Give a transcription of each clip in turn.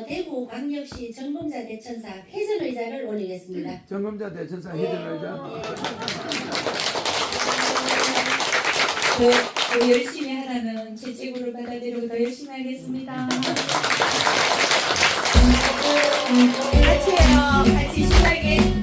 어, 대구 광역시 정봉자 대천사 회전 의자를 올리겠습니다. 정검자 대천사 해전의자 더, 더 열심히 하라는 채찍으로 받아들이고 더 열심히 하겠습니다. 같이 해요. 같이 신나게.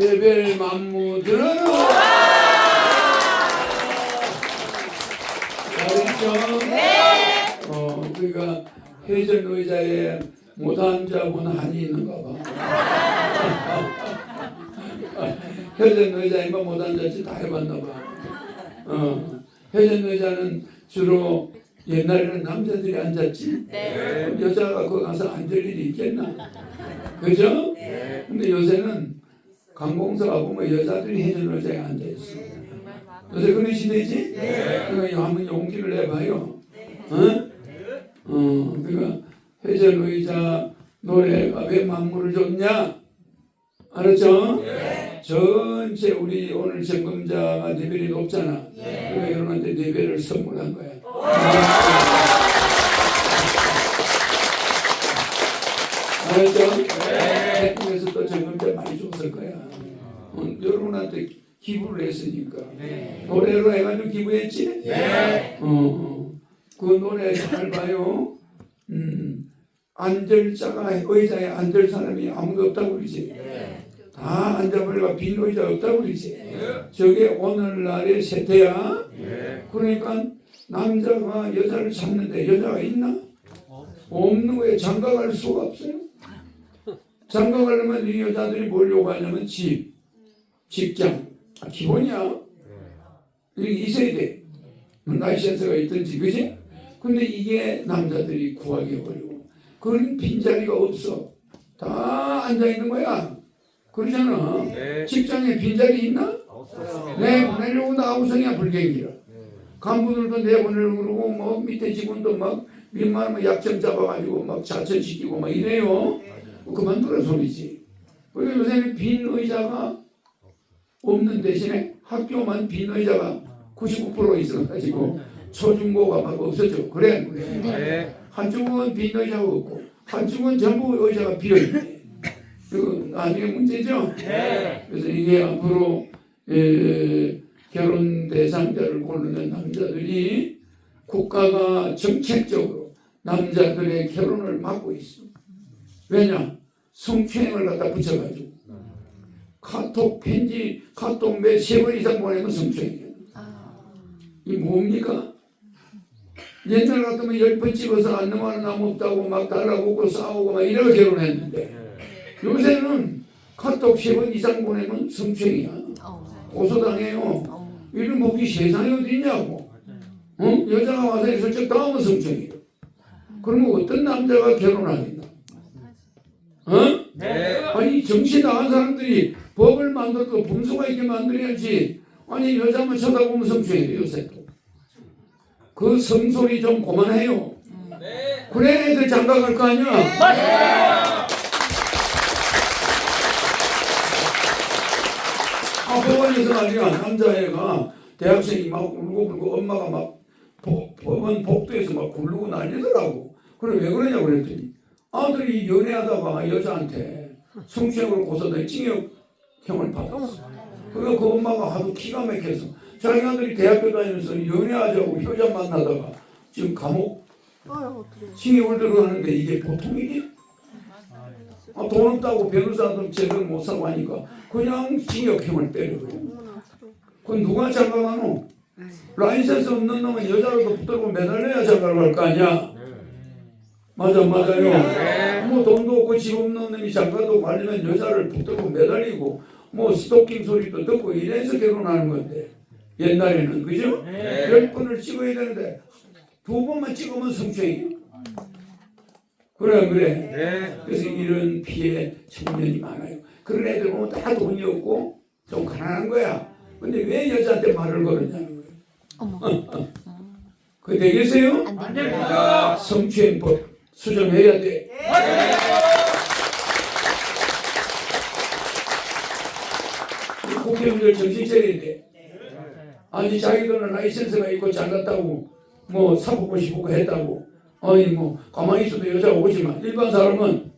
레벨 만무들은 잘했죠? 네. 어, 그러니까 해전 의자에 못 앉아본 한이 있는가 봐. 해전 의자에만 못 앉았지 다 해봤나 봐. 어, 해전 의자는 주로 옛날에는 남자들이 앉았지. 그럼 여자가 거기 가서 앉을 일이 있겠나? 그죠? 근데 요새는 관공서가 보면 여자들이 해전 의자에 앉아 있어. 요새 그런 시대지? 그러니까 한번 용기를 내봐요. 어? 어, 그러니까 회전 의자 노래가 왜 만물을 줬냐? 알았죠? 전체 우리 오늘 점검자가 레벨이 높잖아. 그러니까 여러분한테 레벨을 선물한 거야. 알았죠? 어, 여러분한테 기부를 했으니까. 노래로 해가지고 기부했지? 어, 어. 그 노래 잘 봐요. 음, 앉을 자가 의자에 앉을 사람이 아무도 없다고 그러지. 다 앉아버리고 빈 의자 없다고 그러지. 저게 오늘날의 세태야. 그러니까 남자가 여자를 찾는데 여자가 있나? 없는 거에 장가갈 수가 없어요. 장가가려면 이 여자들이 뭘 요구하냐면 집, 직장, 아, 기본이야. 이게 있어야 돼. 라이센스가 있든지, 그지? 근데 이게 남자들이 구하기 어려워. 그런 빈자리가 없어. 다 앉아있는 거야. 그러잖아. 직장에 빈자리 있나? 내보내려고 나우성이야, 불경기라. 간부들도 내보내려고 그러고, 뭐, 밑에 직원도 막, 웬만하면 약점 잡아가지고 막 자천시키고 막 이래요. 그만두라 소리지. 그리고 요새는 빈 의자가 없는 대신에 학교만 빈 의자가 99% 있어가지고 초중고가 막 없어져. 그래. 한쪽은 빈 의자가 없고 한쪽은 전부 의자가 비어 있네. 그 나중에 문제죠. 그래서 이게 앞으로 에, 결혼 대상자를 고르는 남자들이 국가가 정책적으로 남자들의 결혼을 막고 있어. 왜냐? 성추행을 갖다 붙여가지고 카톡 편지 카톡 몇세 번 이상 보내면 성추행이에요. 이 뭡니까? 옛날 같으면 열 번 집어서 안 넘어가는 나무 없다고 막 달라붙고 싸우고 막 이러고 결혼했는데 요새는 카톡 세 번 이상 보내면 성추행이야. 고소당해요. 이런 법이 세상에 어디 있냐고. 어? 여자가 와서 슬쩍 당하면 성추행이에요. 그러면 어떤 남자가 결혼하겠나? 어? 아니 정신 나간 사람들이 법을 만들어도 분수가 있게 만들어야지. 아니 여자만 쳐다보면 성추행이에요 요새. 그 성소리 좀 그만해요. 그래 애들 장가 갈 거 아니야. 아 법원에서 난리가 남자애가 대학생이 막 울고 불고 엄마가 막 법- 법원 복도에서 막 굴르고 난리더라고. 그래 왜 그러냐 그랬더니 아들이 연애하다가 여자한테 성추행으로 고소돼 징역 형을 받았어. 그래서 그 엄마가 하도 기가 막혀서 자기 아들이 대학교 다니면서 연애하자고 여자 만나다가 지금 감옥 징역을 들어가는데 이게 보통 일이야? 아, 돈 없다고 변호사도 제대로 못 사고 하니까 그냥 징역형을 때려요. 그건 누가 장가가노? 라이센스 없는 놈은 여자로도 붙들고 매달려야 장가갈 거 아니야? 맞아 맞아요. 뭐 돈도 없고 집 없는 놈이 장가도 가려면 여자를 붙들고 매달리고 뭐 스토킹 소리도 듣고 이래서 결혼하는 건데 옛날에는 그죠? 열 번을 찍어야 되는데 두 번만 찍으면 성추행이야. 그래 그래. 그래서 이런 피해 청년이 많아요. 그런 애들 보면 다 돈이 없고 좀 가난한 거야. 근데 왜 여자한테 말을 걸었냐는 거예요. 그 되겠어요? 안 됩니다. 성추행법 수정해야 돼. 우리 국회의원들 정신 차려야 돼. 아니 자기들은 라이센스가 있고 잘났다고 뭐 사보고 싶고 했다고 아니 뭐 가만히 있어도 여자가 오지만 일반 사람은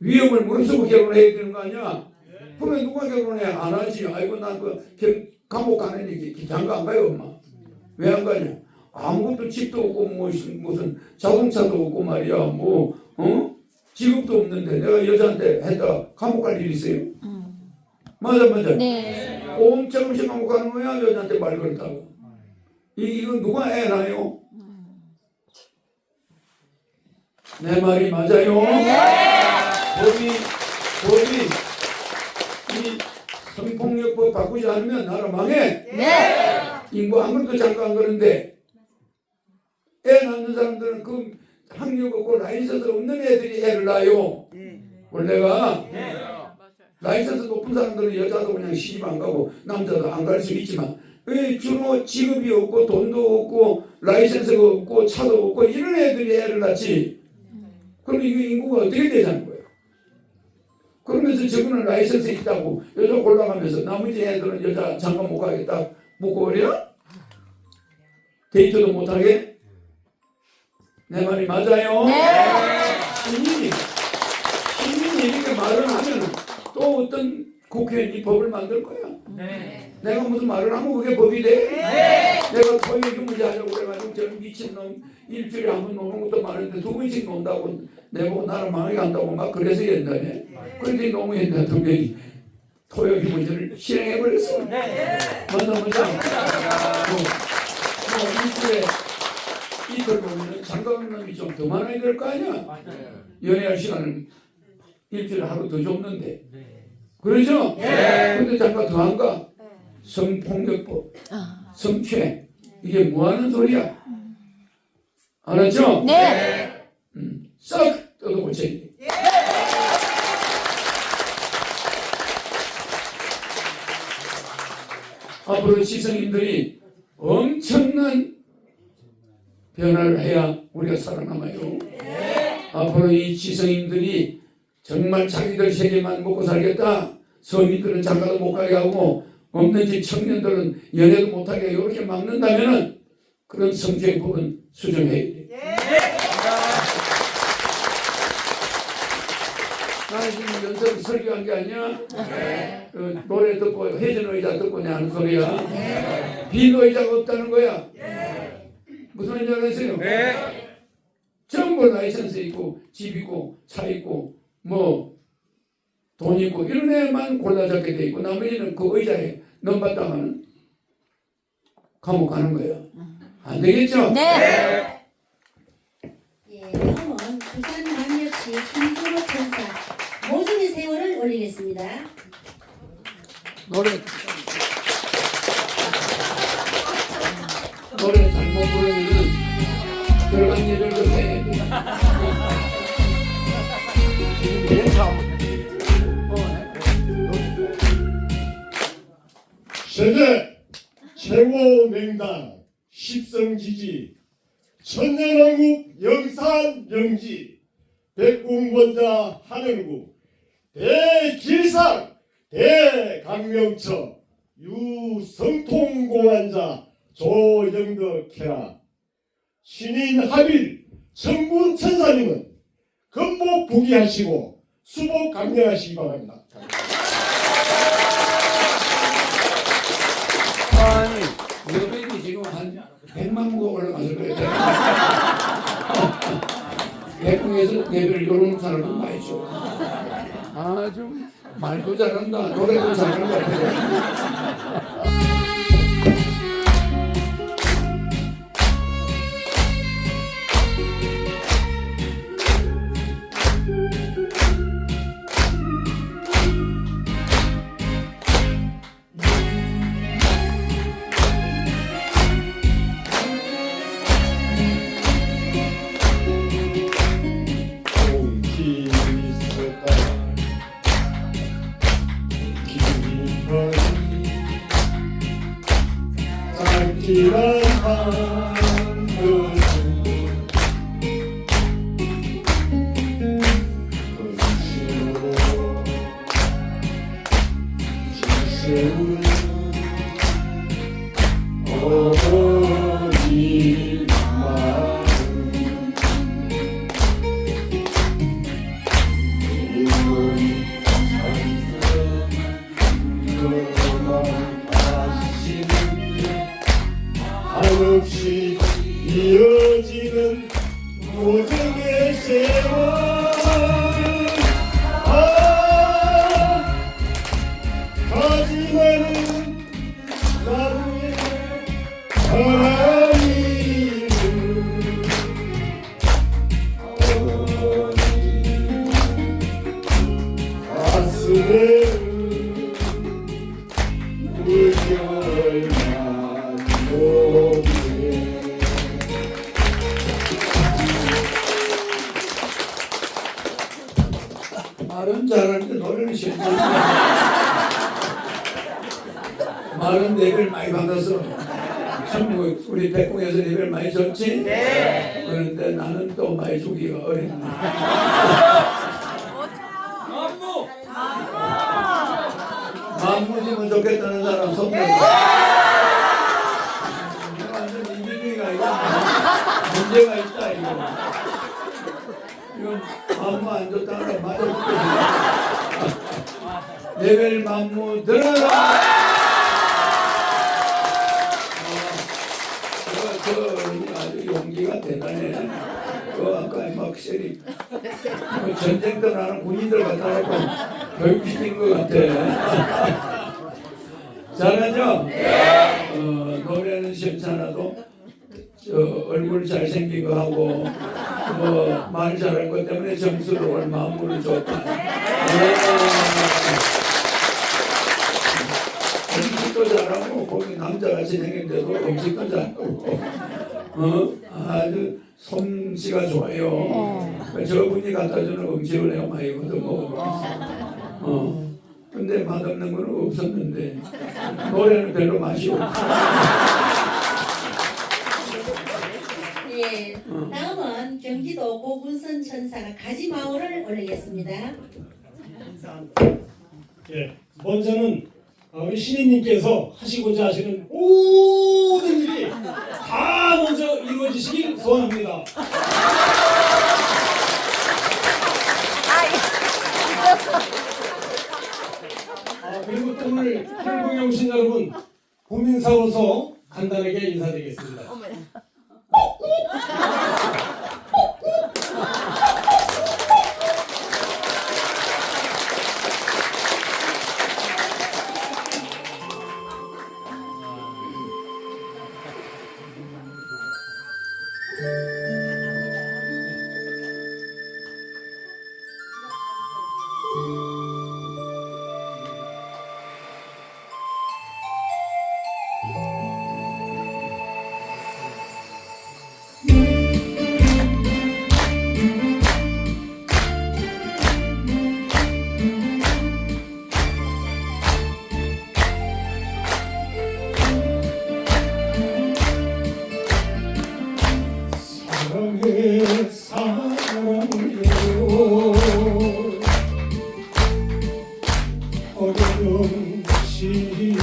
위험을 무릅쓰고 결혼해야 되는 거 아니야? 그러면 누가 결혼해? 안 하지. 아이고 난그 감옥 가는 얘기 장가 안 가요 엄마. 왜 안 가냐? 아무것도 집도 없고 무슨 무슨 자동차도 없고 말이야 뭐 어? 직업도 없는데 내가 여자한테 했다 감옥 갈 일 있어요? 맞아 맞아. 네. 꼼짝없이 감옥 가는 거야 여자한테 말 걸었다고. 이 이거 누가 애 낳아요? 내 말이 맞아요? 법이 법이 이 성폭력법 바꾸지 않으면 나라 망해. 인구 아무것도 잠깐 안 그런데 애 낳는 사람들은 그 학력 없고 라이센스 없는 애들이 애를 낳아요. 원래가 라이센스 높은 사람들은 여자도 그냥 시집 안 가고 남자도 안 갈 수 있지만 왜 주로 직업이 없고 돈도 없고 라이센스가 없고 차도 없고 이런 애들이 애를 낳지. 그럼 이게 인구가 어떻게 되자는 거예요? 그러면서 저거는 라이센스 있다고 여자 골라가면서 나머지 애들은 여자 잠깐 못 가겠다 묻고 그래요? 데이트도 못하게? 내 말이 맞아요? 시민이 시민이 이렇게 말을 하면 또 어떤 국회의원이 법을 만들 거야 내가 무슨 말을 하면 그게 법이 돼? 내가 토요일 문제 하자고 그래가지고 저 미친놈 일주일에 한번 노는 것도 많은데 두 번씩 논다고 내보고 나라 망하게 한다고 막 그래서 옛날에. 그런데 너무 옛날 대통령이 토요일 문제를 실행해버렸어 맞아 맞아 뭐, 뭐 일주일에 이틀 보면 장가간 놈이 좀 더 많아야 될 거 아니야 연애할 시간을 일주일에 하루 더 줬는데 그러죠? 근데 장가 더안 가? 성폭력법 성추행 이게 뭐 하는 소리야? 알았죠? 네. 음, 싹 뜯어고쳐야 돼. 앞으로 지성인들이 엄청난 변화를 해야 우리가 살아남아요. 앞으로 이 지성인들이 정말 자기들 세계만 먹고 살겠다. 서민들은 장가도 못 가게 하고 없는 집 청년들은 연애도 못하게 이렇게 막는다면은 그런 성추행법은 수정해야 돼. 나는 지금 연설 설교한 게 아니야. 그 노래 듣고 해전 의자 듣고 내 하는 소리야. 빈 의자가 없다는 거야. 무슨 말인지 알겠어요? 전 부 라이선스 있고 집 있고 차 있고 뭐 돈 있고 이런 애만 골라 잡게 돼 있고 나머지는 그 의자에 넘봤다가는 감옥 가는 거예요. 안 되겠죠? 네. 예, 다음은 부산 남역시 김준호 천사 모종의 세월을 올리겠습니다. 노래 노래 잘못 부르면은 들어간 해야 돼. 세계 최고 명당 십성지지 천년왕국 영산 영지 백공권자 한영국 대길상 대강명처 유성통공환자 조영덕회라 신인 합일 정군 천사님은 건복 부기하시고 수복 강령하시기 바랍니다. 아니 여백이 지금 한 100만 국 올라가서 그래. 백궁에서 예배를 요런 사람은 많이 줘. 아주 말도 잘한다, 노래도 잘하는 녹네 말은 잘하는데 노래는 싫다. 말은 레벨 많이 받아서 전부 우리 백궁에서 레벨 많이 줬지? 네. 그런데 나는 또 많이 주기가 어렵네. 만무지면 좋겠다는 사람 손 들고. 이거 완전 이민이가 이거 문제가 있다 이거. 이건 만무 안 좋다는 거 맞아. 레벨 만무 들어라. 아주 용기가 대단해. 그 아까 막 세리 뭐 전쟁 떠나는 군인들 갖다 놓고 교육시킨 것 같아. 잘하죠? 어, 노래는 저 얼굴 잘생긴 거 하고 뭐 말 잘한 것 때문에 점수를 올 마음을 줬다. 네. 음식도 잘하고 거기 남자같이 생겼는데도 음식도 잘하고 어 아주 솜씨가 좋아요. 저분이 갖다 주는 음식을 내가 많이 얻어 먹어. 어 근데 맛없는 건 없었는데 노래는 별로 맛이 없어. 예, 다음은 경기도 고군선 천사가 가지마을을 올리겠습니다. 예, 먼저는 어, 우리 신인님께서 하시고자 하시는 모든 일이 다 먼저 이루어지시길 소원합니다. 아, 그리고 또 오늘 오신 여러분 국민사로서 간단하게 Oğlum şimdi.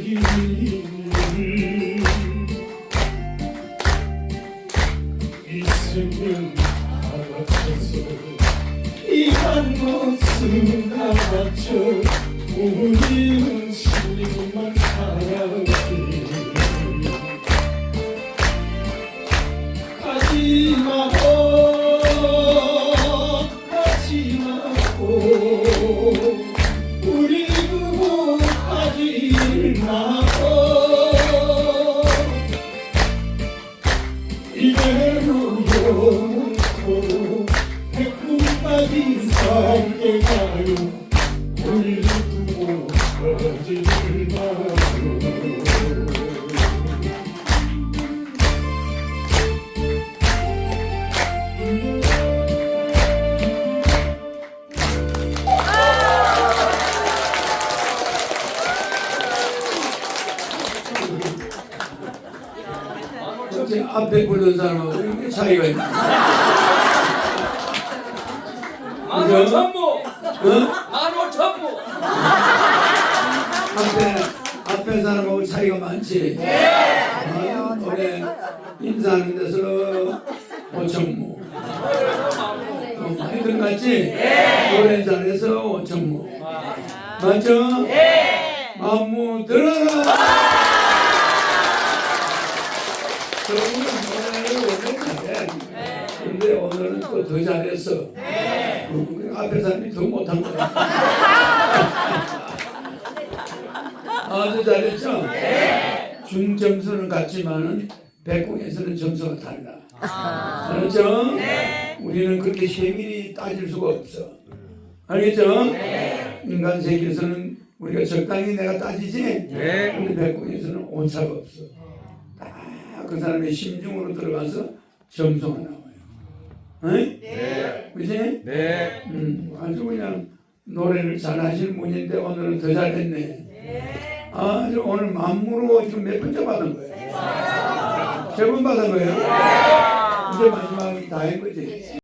시 이대로 영원토록 백분까지 함께 가요 차이가 있나? 만호 천부 어? 만호 천부 앞에 앞에 사람하고 차이가 많지. 네. 어, 올해 인사하는 데서 오천무. 어, 많이 들어갔지? 노래 잘해서 오천무. 맞죠? 네. 안무 들어라. 저는 노래를 원래 잘해. 근데 또더 잘했어. 어, 그 앞에 사람이 더 못한 거야. 아주 잘했죠? 중점수는 같지만은 백공에서는 점수가 달라. 알았죠? 우리는 그렇게 세밀히 따질 수가 없어. 알겠죠? 인간 세계에서는 우리가 적당히 내가 따지지? 근데 백공에서는 오차가 없어. 딱그 사람의 심중으로 들어가서 점수가 나와 요. 응? 그지? 네 음, 아주 그냥 노래를 잘 하시는 분인데 오늘은 더 잘했네. 아주 오늘 만무로 지금 몇 번째 받은 거예요? 세 번 받은 거예요? 이제 마지막이 다인 거지.